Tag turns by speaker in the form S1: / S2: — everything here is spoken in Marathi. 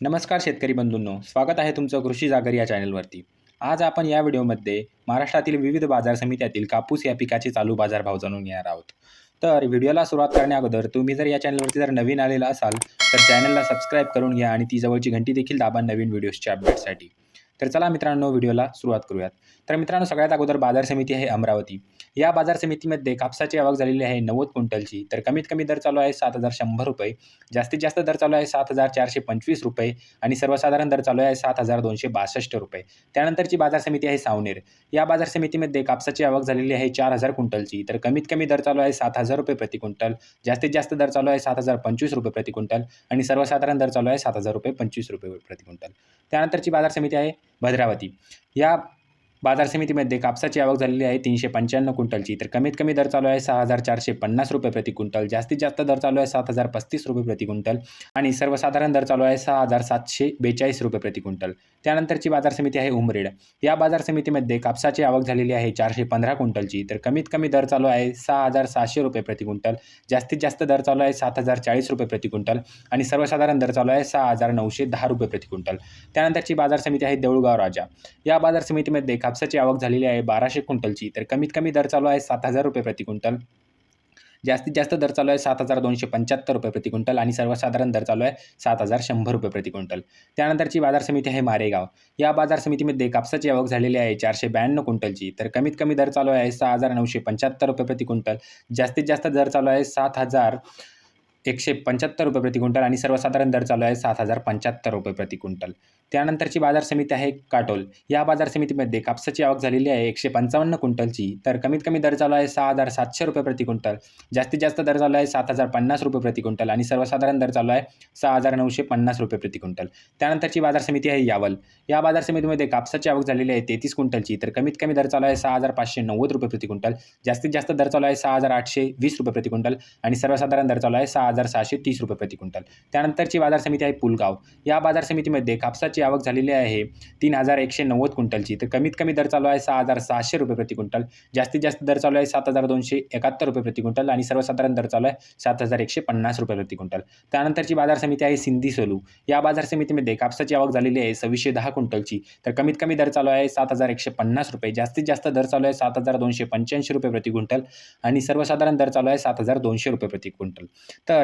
S1: नमस्कार शेतकरी बंधूंनो स्वागत आहे तुमचं कृषी जागर या चॅनलवरती. आज आपण या व्हिडिओमध्ये महाराष्ट्रातील विविध बाजार समित्यातील कापूस या पिकाचे चालू बाजारभाव जाणून घेणार आहोत. तर व्हिडिओला सुरुवात करण्याअगोदर तुम्ही जर या चॅनलवरती जर नवीन आलेला असाल तर चॅनलला सबस्क्राईब करून घ्या आणि ती जवळची घंटी देखील दाबा नवीन व्हिडिओजच्या अपडेटसाठी. तर चला मित्रांनो व्हिडिओला सुरुवात करूयात. तर मित्रांनो सगळ्यात अगोदर बाजार समिती आहे अमरावती. या बाजार समितीमध्ये कापसाची आवक झालेली आहे नव्वद क्विंटलची. तर कमीत कमी दर चालू आहे सात हजार शंभर रुपये. जास्तीत जास्त दर चालू आहे सात हजार चारशे पंचवीस रुपये आणि सर्वसाधारण दर चालू आहे सात हजार दोनशे बासष्ट रुपये. त्यानंतरची बाजार समिती आहे सावनेर. या बाजार समितीमध्ये कापसाची आवक झालेली आहे चार हजार क्विंटलची. तर कमीत कमी दर चालू आहे सात हजार रुपये प्रति क्विंटल. जास्तीत जास्त दर चालू आहे सात हजार पंचवीस रुपये प्रति क्विंटल आणि सर्वसाधारण दर चालू आहे सात हजार रुपये पंचवीस रुपये प्रति क्विंटल. त्यानंतरची बाजार समिती आहे भद्रावती. या बाजार समितीमध्ये कापसाची आवक झालेली आहे. तीनशे पंच्याण्णव क्विंटलची. तर कमीत कमी दर चालू आहे सहा हजार चारशे पन्नास रुपये प्रति क्विंटल. जास्तीत जास्त दर चालू आहे सात हजार पस्तीस रुपये प्रति क्विंटल. आणि सर्वसाधारण दर चालू आहे सहा हजार सातशे बेचाळीस रुपये प्रति क्विंटल. त्यानंतरची बाजार समिती आहे उमरेड. या बाजार समितीमध्ये कापसाची आवक झालेली आहे चारशे पंधरा क्विंटलची. तर कमीत कमी दर चालू आहे सहा हजार सहाशे रुपये प्रति क्विंटल. जास्तीत जास्त दर चालू आहे सात हजार चाळीस रुपये प्रति क्विंटल. आणि सर्वसाधारण दर चालू आहे सहा हजार नऊशे दहा रुपये प्रति क्विंटल. त्यानंतरची बाजार समिती आहे देऊळगाव राजा. या बाजार समितीमध्ये कापसाची आवक झालेली आहे बाराशे क्विंटलची. तर कमीत कमी दर चालू आहे सात हजार रुपये प्रति क्विंटल. जास्तीत जास्त दर चालू आहे सात हजार दोनशे पंच्याहत्तर रुपये प्रति क्विंटल आणि सर्वसाधारण दर चालू आहे सात हजार शंभर रुपये प्रति क्विंटल. त्यानंतरची बाजार समिती आहे मारेगाव. या बाजार समितीमध्ये कापसाची आवक झालेली आहे चारशे ब्याण्णव क्विंटलची. तर कमीत कमी दर चालू आहे सहा हजार नऊशे पंच्याहत्तर रुपये प्रति क्विंटल. जास्तीत जास्त दर चालू आहे सात हजार एकशे पंच्याहत्तर रुपये प्रति क्विंटल आणि सर्वसाधारण दर चालू आहे सात हजार पंच्याहत्तर रुपये प्रति क्विंटल. त्यानंतरची बाजार समिती आहे काटोल. या बाजार समितीमध्ये कापसाची आवक झालेली आहे एकशे पंचावन्न क्विंटलची. तर कमीत कमी दर चालू आहे सहा हजार सातशे रुपये प्रति क्विंटल. जास्तीत जास्त दर चालू आहे सात हजार पन्नास रुपये प्रति क्विंटल आणि सर्वसाधारण दर चालू आहे सहा हजार नऊशे पन्नास रुपये प्रति क्विंटल. त्यानंतरची बाजार समिती आहे यावल. या बाजार समितीमध्ये कापसाची आवक झालेली आहे तेहतीस क्विंटलची. तर कमीत कमी दर चालू आहे सहा हजार पाचशे नव्वद रुपये प्रति क्विंटल. जास्तीत जास्त दर चालू आहे सहा हजार आठशे वीस रुपये प्रति क्विंटल आणि सर्वसाधारण दर चालू आहे सहा हजार सहाशे तीस रुपये प्रति क्विंटल. त्यानंतरची बाजार समिती आहे पुलगाव. या बाजार समितीमध्ये कापसाची आवक झालेली आहे तीन हजार एकशे नव्वद क्विंटलची. तर कमीत कमी दर चालू आहे सहा हजार सहाशे रुपये प्रति क्विंटल. जास्तीत जास्त दर चालू आहे सात हजार दोनशे एकाहत्तर रुपये प्रति क्विंटल आणि सर्वसाधारण दर चालू आहे सात हजार एकशे पन्नास रुपये प्रति क्विंटल. त्यानंतरची बाजार समिती आहे सिंधी सोलू. या बाजार समितीमध्ये कापसाची आवक झालेली आहे सव्वीसशे दहा क्विंटलची. तर कमीत कमी दर चालू आहे सात हजार एकशे पन्नास रुपये. जास्तीत जास्त दर चालू आहे सात हजार दोनशे पंच्याऐंशी रुपये प्रति क्विंटल आणि सर्वसाधारण दर चालू आहे सात हजार दोनशे रुपये प्रति क्विंटल. तर